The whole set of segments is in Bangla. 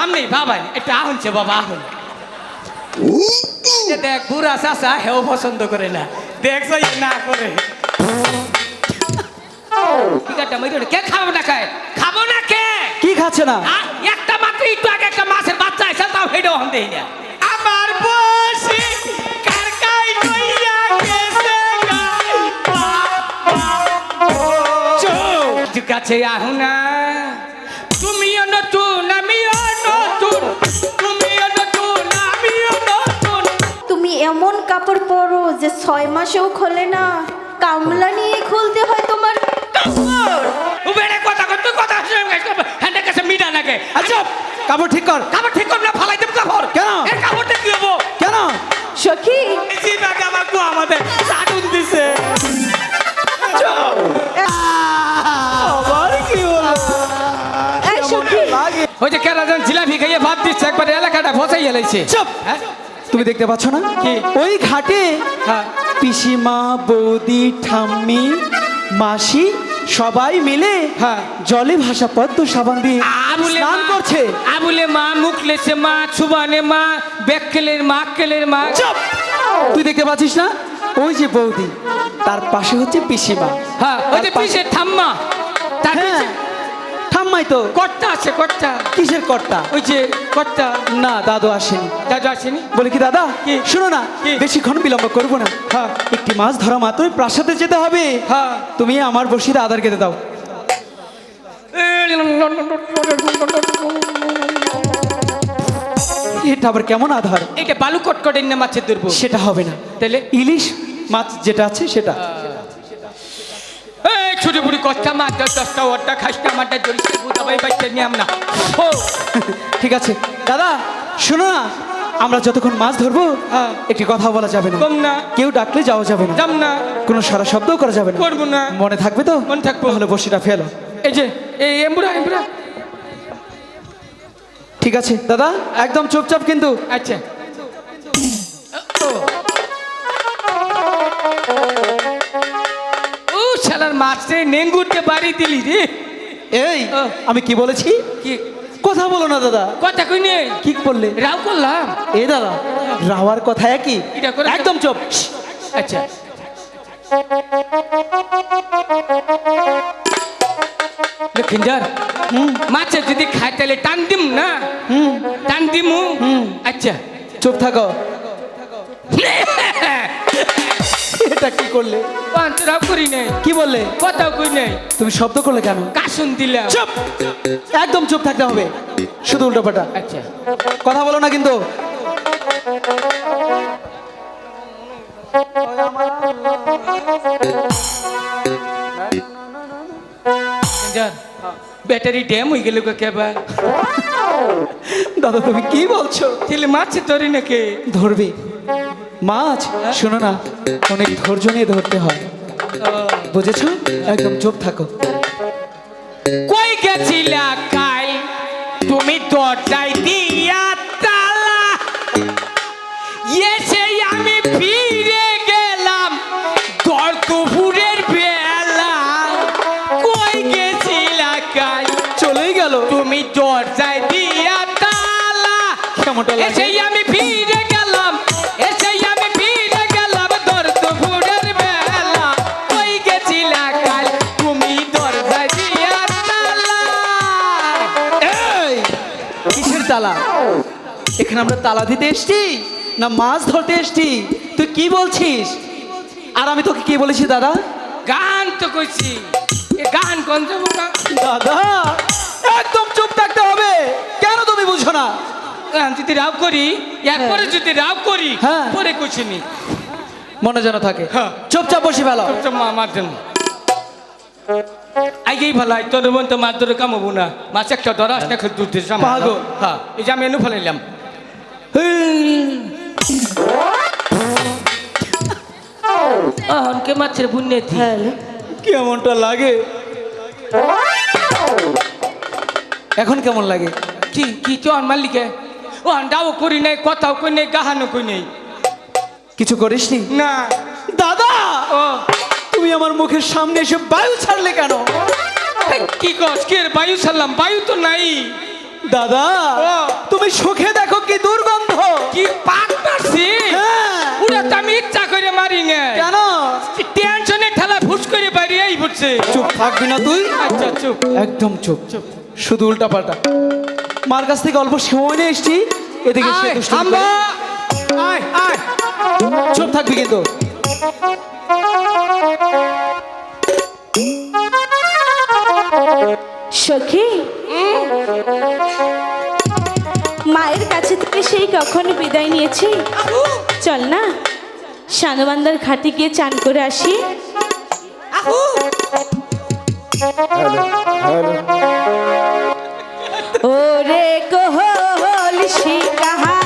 সামনেই বাবা এটা আহনছে বাবা আহন। দেখ বুড়া চাষা হেও পছন্দ করে না। দেখছ ই না করে। কে খাব না খায়? খাব না কে? কি খাচ্ছে না? আ, একটা মাত্র একটু আগে একটা মাছের বাচ্চা এসে তাও হেডেও হন দেই না। আমার বসি কারকাই কইয়া গেছে চুপ কাছে আহু কাপড় পরো যে ছয় মাসেও খোলে না। কামলা নিয়ে খুলতে হয় তোমার কথা তুই কথা হ্যান্ডের কাছে মিডা নাকে আচ্ছা কাপড় ঠিক কর। কাপড় ঠিক কর না ফালাই দেব কাপড়। কেন? এর কাপড়টা কি হব? কেন? সখী। জি বাবা আমাদের দিছে। ওই যে কেরাজন জিলাপি খাইয়ে ভাত দিচ্ছে একবার এলাকাটা ফসাই এলাইছে। চুপ। হ্যাঁ? তুমি দেখতে পাচ্ছ না? ওই ঘাটে হ্যাঁ। পিসিমা বৌদি ঠাম্মি মাসি সবাই মিলে হ্যাঁ। জলে ভাসা পদ্ম সাবান দিয়ে আবুলে স্নান মা- করছে। আবুলে মা মুখলেছে মা ছুবানে মা বেককেলের মা কেলের মা। চুপ! তুই দেখতে পাচ্ছিস না? ওই যে বৌদি তার পাশে হচ্ছে পিসিমা। হ্যাঁ ওই যে পিসের ঠাম্মা। তার ঠাম্মাই তো। কর্তা আছে কর্তা। কিসের কর্তা? ওই যে কর্তা। না দাদু আসেনি। দাদু আসেনি? বলে কি দাদা? কি? শোনো না? বেশিক্ষণ বিলম্ব করব না। হ্যাঁ। একটি মাছ ধরা মাত্রই প্রাসাদে যেতে হবে। হ্যাঁ। তুমি আমার বসিতে আদার কেটে দাও। এটা আবার কেমন আধার? এইটা বালু কটকটের না মাছের দুর্ব সেটা হবে না। তাহলে? ইলিশ মাছ যেটা আছে সেটা। এই ছুটি বুড়ি কষ্টা দশ দশটা ওরটা খাসটা মাঠটা জড়িয়ে বুঝাবাই বাইতে নিয়াম না ও। ঠিক আছে। দাদা শোনো না আমরা যতক্ষণ মাছ ধরবো হ্যাঁ। একটি কথা বলা যাবে না। কম না। কেউ ডাকলে যাওয়া যাবে না। যাম না। কোনো সারা শব্দও করা যাবে না। করব না। মনে থাকবে তো? মনে থাকব। তাহলে বসিটা ফেলো। এই যে এই এমবুড়া এমবুড়া ঠিক আছে। দাদা একদম চুপচাপ কিন্তু। আচ্ছা। মাছরে নেঙ্গুরতে বাড়ি দিলি রে। এই। আমি কি বলেছি? কি? কথা বলো না দাদা। কথা কই নেই কি বললে রাও করলাম। এ দাদা রাওয়ার কথা একই? একদম চুপ। আচ্ছা। লক্ষিন্দর মাছে যদি খায় তাহলে টান দিম না? হুম। টান দিমু? আচ্ছা। চুপ থাকো। এটা কি করলে? পান্তরাও করি নাই। কি বললে? কথাও কই নাই। তুমি শব্দ করলে কেন? কাশুন দিলাম। চুপ! একদম চুপ থাকতে হবে। শুধু উল্টোপাটা আচ্ছা। কথা বলো না কিন্তু। ব্যাটারি ড্যাম হয়ে গেল কেবার দাদা তুমি কি বলছো? তাহলে মাছে ধরি নাকি? ধরবে। মাছ শোনো না অনেক ধৈর্য নিয়ে ধরতে হয়। বুঝেছ? একদম চুপ থাকো। কই গেছিলা কাল? তুমি দরজায় দিয়া তালা। এসে আমি ফিরে গেলাম দর দুপুরের বেলা। কই গেছিলা কাল? চলেই গেল। তুমি দরজায় দিয়া তালা। কেমনটা? এসে আমি ফিরে তালা। এখানে আমরা তালা দিতে এসছি না মাছ ধরতে এসছি? তুই কি বলছিস? আর আমি তোকে কি বলেছি দাদা? গান তো কইছি। গান না দাদা একদম চুপ থাকতে হবে। কেন তুমি বুঝো না? যদি রাও করি এরপরে যদি রাও করি হ্যাঁ। পরে কইছিনি মনে যেন থাকে। হ্যাঁ। চুপচাপ বসে ফেলো। সবচেয়ে মা আমার জন্য। আগেই ভালাই তোর বোন তো মাছ ধরে কামাবো না মাছ একটা ধরাস না খেয়ে দুধ দিস পাগল। হ্যাঁ এই যে আমি এনে ফেলাইলাম। কে মাছের বুনে কেমনটা লাগে? এখন কেমন লাগে? কি কি চন মালিকে? ও আন্ডাও করি নাই কথাও কই নাই গাহানো কই নাই। কিছু করিস নি? না। দাদা! ও। তুমি আমার মুখের সামনে এসে বায়ু ছাড়লে কেন? কি কস? কি বায়ু ছাড়লাম বায়ু তো নাই। দাদা তুমি সুখে দেখো কি দুর্গন্ধ। কি পাক মারছি। ওটা তো আমি ইচ্ছা করে মারি না। কেন? টেনশনে ঠেলা ফুস করে বাইরে এই পড়ছে। চুপ থাকবি না তুই। আচ্ছা চুপ। একদম চুপ। চুপ। শুধু উল্টা পাল্টা মার কাছ থেকে অল্প সময় নিয়ে এসছি। এদিকে। আয় আয়। চুপ থাকবি কিন্তু। সখী? মায়ের কাছে থেকে সেই কখন বিদায় নিয়েছি? চল না, সানবান্দার ঘাটে গিয়ে চান করে আসি। ওরে কোহল শিকাহালকে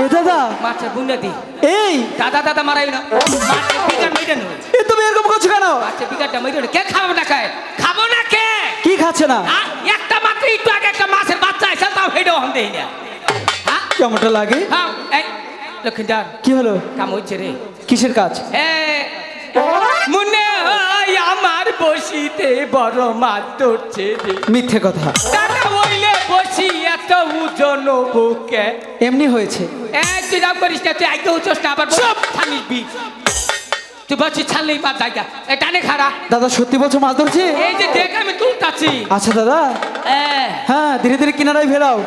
এ দাদা? এই! দাদা দাদা মারাই না। মাছের বিকার মেরে এ তুমি এরকম করছ কেন? মাছের বিকারটা মেরে কে খাব না খায়? খাব না কে? কি খাচ্ছে না? একটা মাত্র একটু আগে একটা মাছের বাচ্চা এসে তাও হেডেও হন দেই না। কেমনটা লাগে? হ্যাঁ এই কি হলো? কাম হচ্ছে রে। কিসের কাজ? এ, মনে হয় আমার বসিতে বড় মাছ ধরছে মিথ্যে কথা। দাদা বইলে বসি এত ওজন বুকে। এমনি হয়েছে। এক তুই রাম করিস না তুই আগে উঠোস না আবার সব ছানিস বি তুই বসি ছানলেই পার জায়গা। এ টানে খারা দাদা সত্যি বলছো মাছ ধরছে? এই যে দেখ আমি তুলতাছি। আচ্ছা দাদা। হ্যাঁ ধীরে ধীরে কিনারায় ফেরাও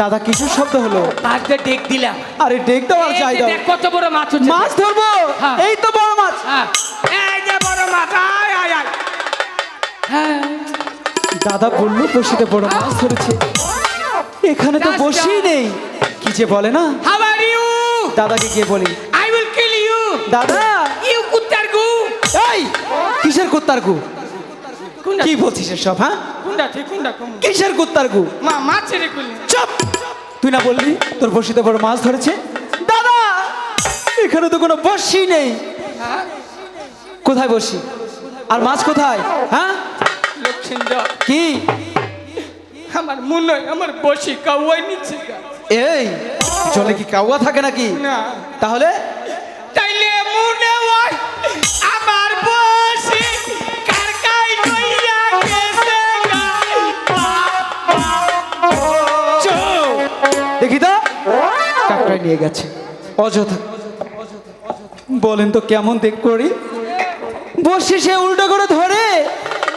দাদা কিসের শব্দ হলো? পাঁচ দিয়ে ডেক দিলাম। আরে ডেক দাও আর যাই দাও। কত বড় মাছ মাছ ধরবো? হ্যাঁ। এই তো বড় মাছ। হ্যাঁ। এই যে বড় মাছ। আয় আয় আয়। হ্যাঁ। দাদা বলল বসিতে বড় মাছ ধরেছে। এখানে তো বসেই নেই। কি যে বলে না? দাদাকে গিয়ে বলি। আই উইল কিল ইউ দাদা! ইউ কুত্তার গু। এই কিসের কুত্তার গু? কি বলছিস সব হ্যাঁ? ঠিক কিসের কুত্তার গু? মা মাছের কুলি। চুপ! তুই না বললি তোর বসিতে বড় মাছ ধরেছে? দাদা! এখানে তো কোনো বসি নেই। হ্যাঁ? কোথায় বসি? আর মাছ কোথায়? হ্যাঁ? কি? আমার মনে আমার বসি কাউয়াই নিচ্ছে এই জলে কি কাউয়া থাকে নাকি? না। তাহলে? তাইলে মনে হয় আমার বসি কারকাই কইয়া গেছে দেখি তো কাকড়ায় নিয়ে গেছে। অযথা। বলেন তো কেমন দেখ করি বসে সে উল্টো করে ধরে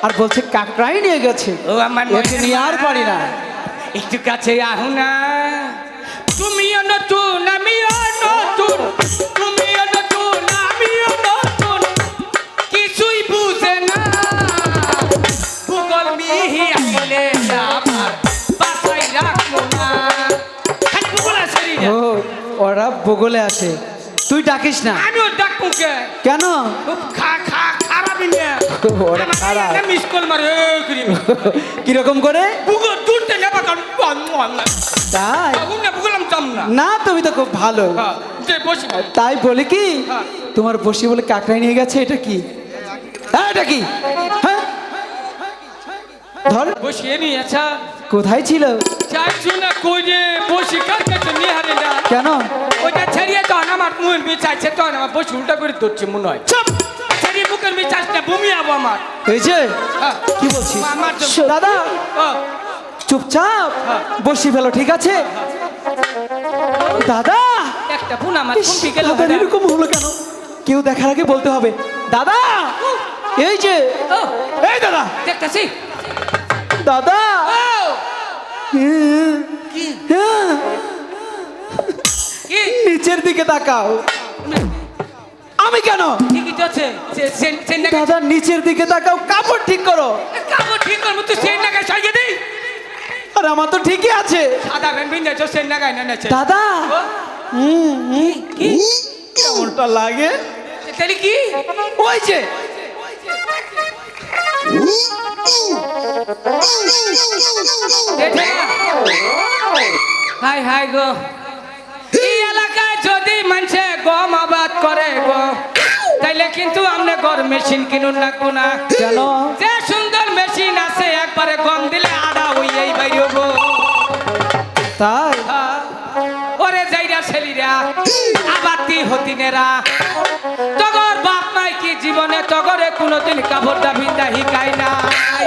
আর বলছে কাকড়াই নিয়ে গেছে। ও আমার একে নিয়ে আর পারি না। একটু কাছে আহু না। তুমিও নতুন আমিও নতুন তুমিও নতুন আমিও নতুন। কিছুই বুঝে না। ভূগোল মিহি বাসাই রাখব না। ভূগোল আছে ও ওরা বগলে আসে তুই ডাকিস না। আমিও ডাকবো কে? কেন? খুব খা ওরা খারাপ। মিস কল মারে কীরকম করে? তাই? না না। না তুমি তো খুব ভালো। হ্যাঁ, তাই বলি কি হ্যাঁ। তোমার বসি বলে কাকড়াই নিয়ে গেছে এটা কি? হ্যাঁ, এটা কি? হ্যাঁ। ধর। বসিয়ে নিয়ে আচ্ছা। কোথায় ছিল? চাইছো না কই বসি কার কাছে নিয়ে হারে না? কেন? ওইটা ছেড়িয়ে তো আমার বি চাইছে তো আমার বসি উল্টা করে ধরছে মনে হয়। চুপ ছেড়িয়ে মুখের বি বমি আবো আমার হয়েছে হ্যাঁ। কি বলছিস? দাদা চুপচাপ হ্যাঁ। বসি ফেলো ঠিক আছে? দাদা! একটা ফোন আমার ফোন ঠিক এরকম হলো কেন? কেউ দেখার আগে বলতে হবে। দাদা! এই যে এই দাদা! দেখতেছি। দাদা! হ্যাঁ, হ্যাঁ, নিচের দিকে তাকাও। আমি কেন? ঠিকই তো আছে। সে- সে- সে দাদা নিচের দিকে তাকাও কাপড় ঠিক করো। কাপড় ঠিক করব তুই সেন নাগায় সাইয়ে দিই আর আমার তো ঠিকই আছে। সাদা প্যান্ট পিন্ধে তো সেন নাগায় না নেছে দাদা! ও, হুম হুম, কি? কেমনটা লাগে। তাহলে কি? ওই যে? হাই হাই গো। এই এলাকায় যদি মানুষে গম আবাদ করে গো তাইলে কিন্তু আমরা গর মেশিন কিনুন লাগবো না। কেন? যে সুন্দর মেশিন আছে একবারে গম দিলে আদা হইয়াই বাইর গো তাই? ওরে যাইরা ছেলিরা আবাতি হতিনেরা। তগর বাপ নাই কি জীবনে তগরে কোনোদিন কাপড়টা বিন্দা হিকাই নাই।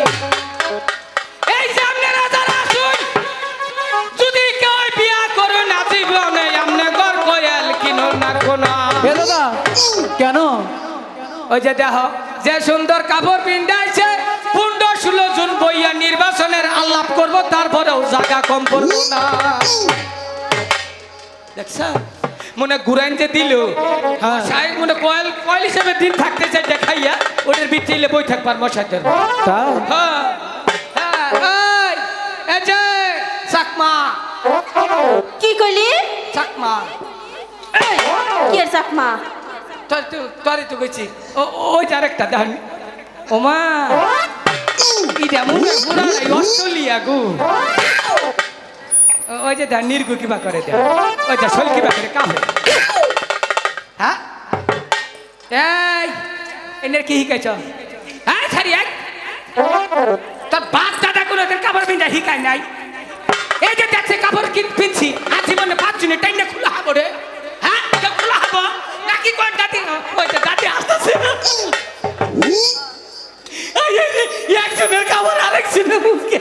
এ দাদা কেন? ওই যে দেহ যে সুন্দর কাপড় পিন্ধাইছে পুণ্ড ষোলো জুন বইয়া নির্বাচনের আলাপ করব তারপরেও জায়গা কম পড়ব না। দেখছ? মনে ঘুরাইন যে দিল। হ্যাঁ। সাহেব মনে কয়েল কয়েল হিসেবে দিন থাকতে চাই দেখাইয়া ওটার বিটিলে বই থাকবার মশাইদের তাই? হ্যাঁ হ্যাঁ, এই যে চাকমা। কি কইলি? চাকমা। এই, কি এর চাকমা তোর তো তোরই তো গেছি ও ওই যে আরেকটা দেখ ওমা মনে হয় পুরা নাই, অস্ট্রেলিয়া গো। ওই যে দা নির্গু কিবা করে দেয় ওই যে শৈল কিবা করে কামে হ্যাঁ? এই এনের কি শিকাইছ হ্যাঁ ছাড়ি এক তোর বাপ দাদা কোনো এদের কাপড় পিন্ধা শিকাই নাই। এই যে দেখছে কাপড় কিন পিনছি আর জীবনে পাঁচ জনে টাইনে খোলা হব রে। হ্যাঁ হব নাকি কোন দাদি ওই যে দাদি আসতেছে। একজনের কাপড় আরেকজনের মুখে।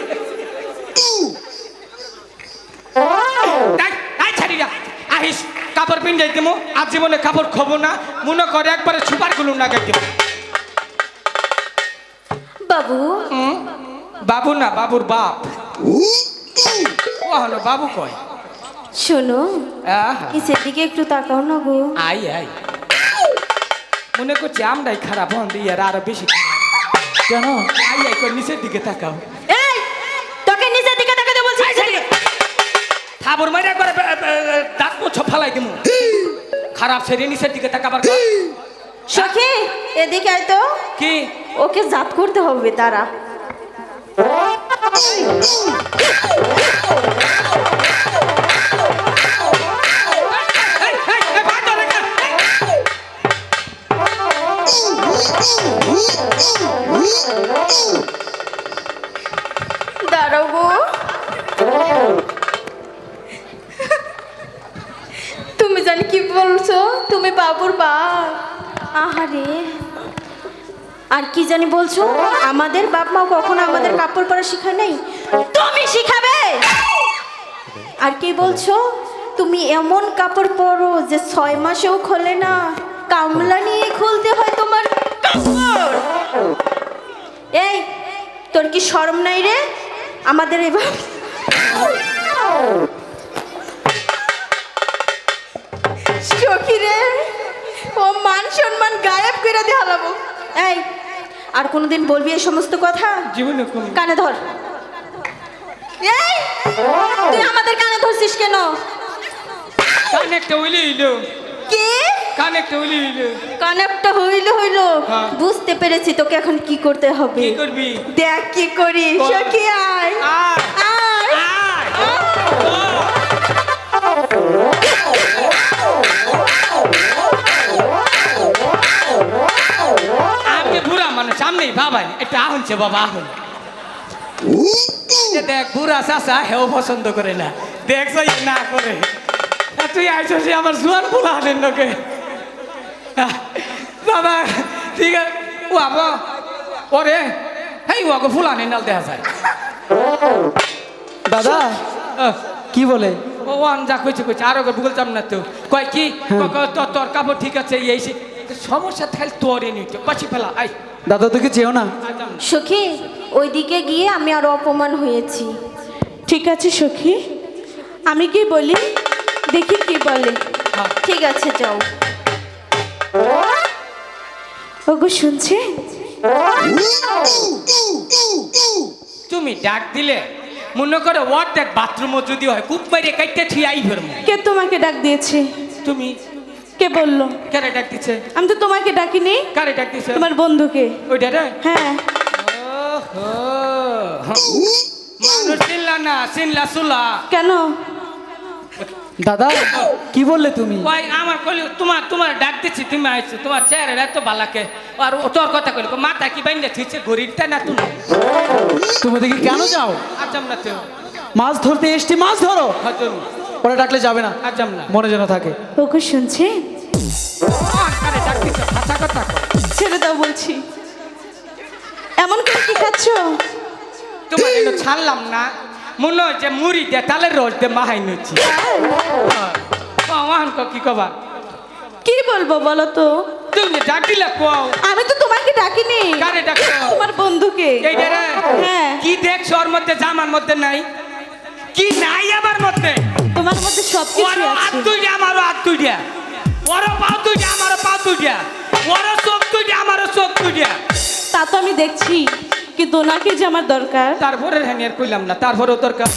আহিস কাপড় পিন্ধাই দিমু। আর জীবনে কাপড় খবো না। মনে করে একবারে সুপারগুলো না গাই দিব বাবু বাবু না বাবুর বাপ। ও হলো বাবু কয়? শোনো আহা। নিচের দিকে একটু তাকাও না গো। আই আই মনে করছি আমরাই খারাপ হন দিয়ে আর আরও বেশি কেন? আই আই করে নিচের দিকে তাকাও। এই তোকে নিচের দিকে তাকাতে বলছি। থাবর মাইরা করে দাঁত মুছ ফালাই দিমু। খারাপ সেরে নিচের দিকে তাকাবার কর। সখী এদিকে আয় তো। কি? ওকে জাত করতে হবে তারা দাঁড়াও গো। তুমি জানি কি বলছো? তুমি বাবুর বাপ আহারে। আর কি জানি বলছো? আমাদের বাপ মা কখনো আমাদের কাপড় পরা শিখায় নাই? তুমি শিখাবে! আর কি বলছো? তুমি এমন কাপড় পরো যে ছয় মাসেও খোলে না। কামলা নিয়ে খুলতে হয় তোমার কাপড়। এই তোর কি শরম নাই রে? আমাদের এবার সখী রে ও মান সম্মান গায়েব করে দিয়ে এই আর কোনোদিন বলবি এই সমস্ত কথা? জীবনে কানে ধর। এই তুই আমাদের কানে ধরছিস কেন? কান একটা উইলি কি? কান একটা উইলি হইল। কানেপটা হইল হইল। হ্যাঁ। বুঝতে পেরেছি তোকে এখন কি করতে হবে। কি করবি? দেখ কি করি। সখী আয়। আয়। আয়। আমি বুড়া মানুষ আমি বাবা এটা আহনছে বাবা আহন। যে দেখ বুড়া চাষা হেও পছন্দ করে না। দেখ সই না করে। আর তুই আইসি আমার জোয়ান বুড়া হাতের লোকে বাবা ঠিক আছে। ও আবো ওরে হেই ওকে ফুলানি নাল দেখা যায়। দাদা আহ, কি বলে? ও আন যা কইছে কইছে আরও গুগল চাম না তো। কয় কি? কয়, তোর কাপড় ঠিক আছে এই সমস্যা থাকলে তোরে নিতে পাছি ফেলা আই দাদা তোকে চেও না। সখী ওইদিকে গিয়ে আমি আরও অপমান হয়েছি। ঠিক আছে সখী। আমি কি বলি? দেখি কি বলে। হ্যাঁ। ঠিক আছে যাও। ওগো শুনছে? তুমি ডাক দিলে মনে করে ওয়ার দেখ বাথরুমও যদি হয় কূপ মাইরে কাইতে ঠিক আই ফেরমু কে তোমাকে ডাক দিয়েছে? তুমি? কে বলল? কারে ডাক দিছে? আমি তো তোমাকে ডাকিনি। কারে ডাক দিছে? তোমার বন্ধুকে। ওইটা রে? হ্যাঁ। ওহো। মানুষ চিনলা না চিনলা সুলা। কেন? দাদা কি বললে তুমি? কই আমার কইলি তোমার তোমার ডাক দিচ্ছি তুমি আইছো তোমার চেহারা এত বালাকে আর ও তোর কথা কইলি মাথা কি বাইন্দে থিছে ঘড়িটা না তুমি? তুমি দেখি কেন যাও? আজাম না তো। মাছ ধরতে এসছি মাছ ধরো। ওরা ডাকলে যাবে না। আজাম না। মনে যেন থাকে। ওগো শুনছে? আরে ডাক দিছে? ভাষা কথা কও। ছেড়ে দাও বলছি। এমন করে কি খাচ্ছ? তোমার ছাড়লাম না। মনে হয় যে মুড়ি দে তালের রস দে মাহাই নচ্ছি কো কি কবা? কি বলব বলো তো? তুমি যে ডাক কও? আমি তো তোমাকে ডাকিনি। কারে ডাকছো? তোমার বন্ধুকে। এই রে হ্যাঁ। কি দেখছ ওর মধ্যে? জামার মধ্যে নাই। কি নাই আমার মধ্যে? তোমার মধ্যে সব কিছু হাত আছে তুই আমারও হাত তুই দিয়া ওর পাও তুই আমারও পাও তুই দিয়া ওর চোখ তুই আমারও চোখ তুই দিয়া তা তো আমি দেখছি। কিন্তু ওনাকে যে আমার দরকার? তারপরে হ্যাঁ আর কইলাম না তারপরেও দরকার।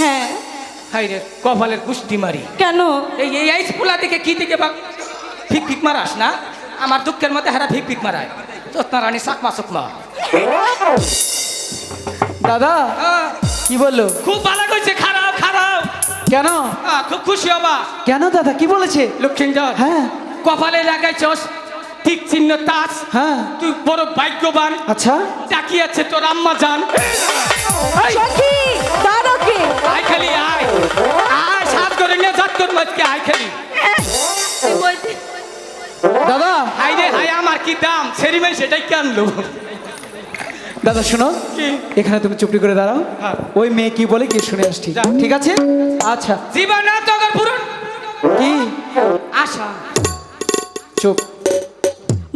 হ্যাঁ। হাই রে কপালের কুষ্টি মারি। কেন? এই এই আইস পোলা দিকে কি দিকে বা ফিক ফিক মারাস না? আমার দুঃখের মধ্যে হারা ফিক ফিক মারায়। চোত্তা রানী চাকমা চকমা দাদা হ্যাঁ, কি বলল? খুব ভালো কইছে খারাপ খারাপ। কেন? হ্যাঁ, খুব খুশি হবা। কেন দাদা কি বলেছে? লক্ষ্মীন্দর হ্যাঁ। কপালে লাগাইছস ঠিক চিহ্ন তাস। হ্যাঁ। তুই বড় ভাগ্যবান। আচ্ছা। তাকিয়ে আছে তোর আম্মা জান। আয় খালি আয়। আয় সাত করে নিয়ে যাত তোর মাঝকে আয় খালি। দাদা। হাই রে হাই আমার কি দাম? সেরিমেন সেটাই কেন লো দাদা শোনো। কি? এখানে তুমি চুপটি করে দাঁড়াও। হ্যাঁ। ওই মেয়ে কি বলে কি শুনে আসছি। ঠিক আছে? আচ্ছা। জীবন পুরন কি? আশা। চুপ।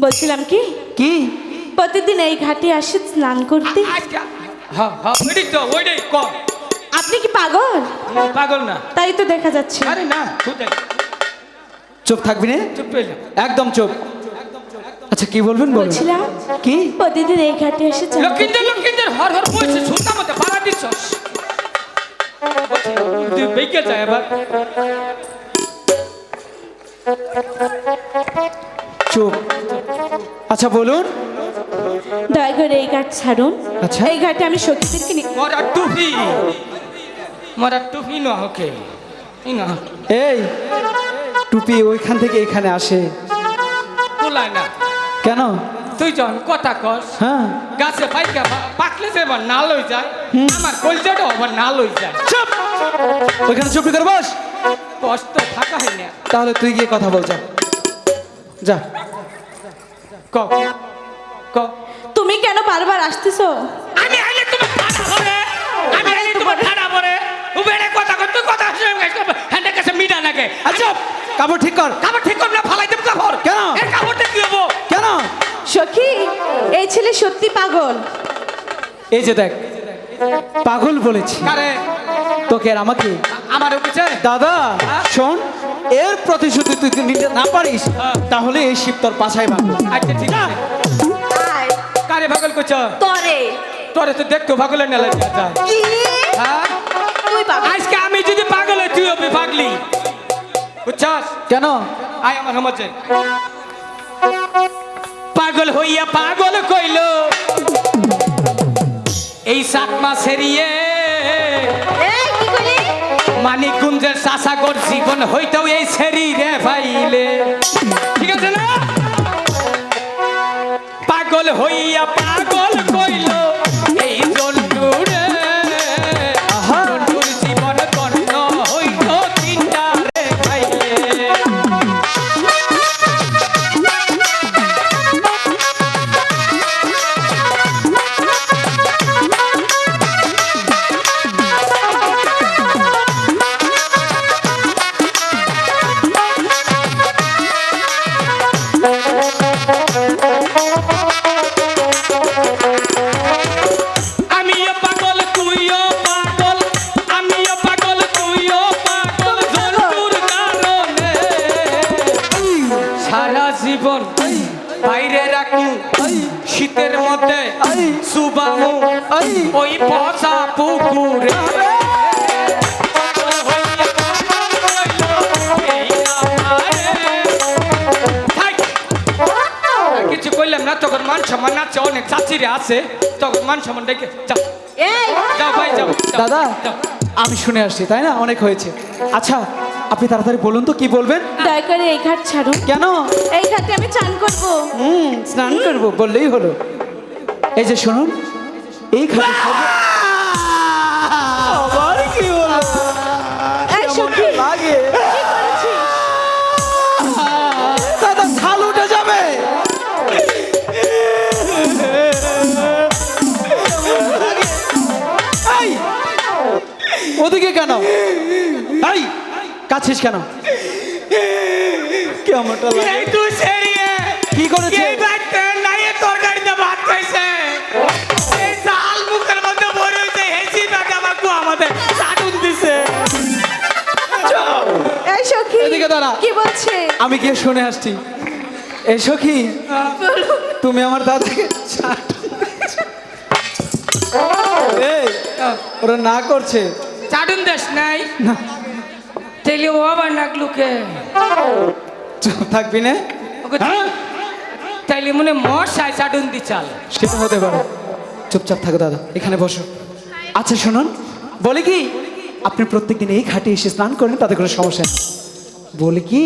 বলছিলাম কি? কি? প্রতিদিন এই ঘাটে আসি স্নান করতে। হ্যাঁ হ্যাঁ তো আপনি কি পাগল? পাগল না। তাই তো দেখা যাচ্ছে। আরে না চুপ থাকবি না। চুপ একদম চুপ। আচ্ছা কি বলবেন বলছিলাম কি? প্রতিদিন এই ঘাটে এসে চান লক্ষিন্দর লক্ষিন্দর হর হর বলছে শুনতাম মতো পাড়া দিচ্ছস তুই বেঁকে যায় এবার। চুপ। আচ্ছা বলুন। দয়া করে এই ঘাট ছাড়ুন। আচ্ছা। এই ঘাটে আমি সখীদেরকে নিয়ে মরা টুপি। মরা টুপি না ওকে না এই টুপি ওইখান থেকে এখানে আসে। তোলায় না। কেন? তুই যখন কথা কস হ্যাঁ। গাছে পাইকা পাকলে যে এবার না লই যায় আমার কলজাটা আবার না লই যায়। চুপ। ওইখানে চুপটি করে বস। কষ্ট থাকা হয় না। তাহলে তুই গিয়ে কথা বল যা। যা। ক ক। তুমি কেন বারবার আসতেছো? আমি আইলে তোমার ঠাডা পড়ে। আমি আইলে তোমার ঠাডা পড়ে। উবেরে কথা কর তুই কথা শুনে হ্যান্ডে কাছে মিটা নাকে? আচ্ছা কাপড় ঠিক কর। কাপড় ঠিক কর না ফালাই দেব কাপড়। কেন? এই কাপড়টা কি হব? কেন? সখী এই ছেলে সত্যি পাগল। এই যে দেখ পাগল বলেছি। তোকে আর আমাকে? আমার উঠেছে দাদা শোন এর প্রতিশ্রুতি তুই নিতে না পারিস হ্যাঁ। তাহলে এই শিব তোর পাছায় বাঁধবো। আচ্ছা ঠিক আছে। আয়। কারে ভাগল করছ? তরে। তোরে তো দেখতো ভাগলে নেলা যায়। কি? হ্যাঁ? তুই বাবা আজকে আমি যদি পাগল হই তুই হবি পাগলি। বুঝছস? কেন? আয় আমার সমাজে। পাগল হইয়া পাগল কইল। এই সাত সেরিয়ে মানিকগুঞ্জের চাষাগর জীবন হইতেও এই সেরি রে ভাইলে। ঠিক আছে না? পাগল হইয়া পাগল কইল। মান সম্মান ডেকে যাও যাও ভাই যাও যাও, দাদা আমি শুনে আসছি তাই না? অনেক হয়েছে। আচ্ছা আপনি তাড়াতাড়ি বলুন তো কি বলবেন? দয়া করে এই ঘাট ছাড়ুন কেন? এই ঘাটে আমি চান করব। হুম স্নান করব বললেই হলো। এই যে শুনুন এই খালি ওদিকে কেন? এই কাছিস কেন? কেমনটা তুই কি করেছে? এই এই কু আমাদের চাটুন দিছে। এই সখী দাঁড়া। কি বলছে? আমি গিয়ে শুনে আসছি। এসো কি তুমি আমার দাদাকে। ওরা না করছে। চাটুন দেশ নাই। না। তেলি ও আবার নাকলুকে চুপ থাকবি না। ওকে তাইলে মনে মশাই চাটুন দি চাল। সেটা হতে পারে। চুপচাপ থাকো দাদা এখানে বসো। আচ্ছা শুনুন। বলে কি আপনি প্রত্যেকদিন এই ঘাটে এসে স্নান করেন তাতে কোনো সমস্যা নেই। বলে কি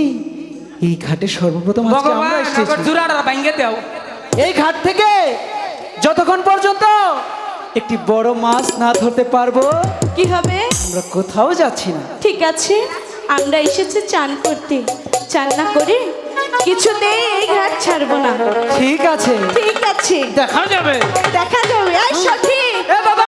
এই ঘাটে সর্বপ্রথম আজকে আমরা এসেছি। আবার ভাঙ্গে দেও। এই ঘাট থেকে যতক্ষণ পর্যন্ত একটি বড় মাছ না ধরতে পারব কি হবে? আমরা কোথাও যাচ্ছি না। ঠিক আছে আমরা এসেছি চান করতে। চান না করে কিছুতেই এই ঘাট ছাড়বো না। ঠিক আছে। ঠিক আছে। দেখা যাবে। দেখা যাবে আর সাথী এ বাবা।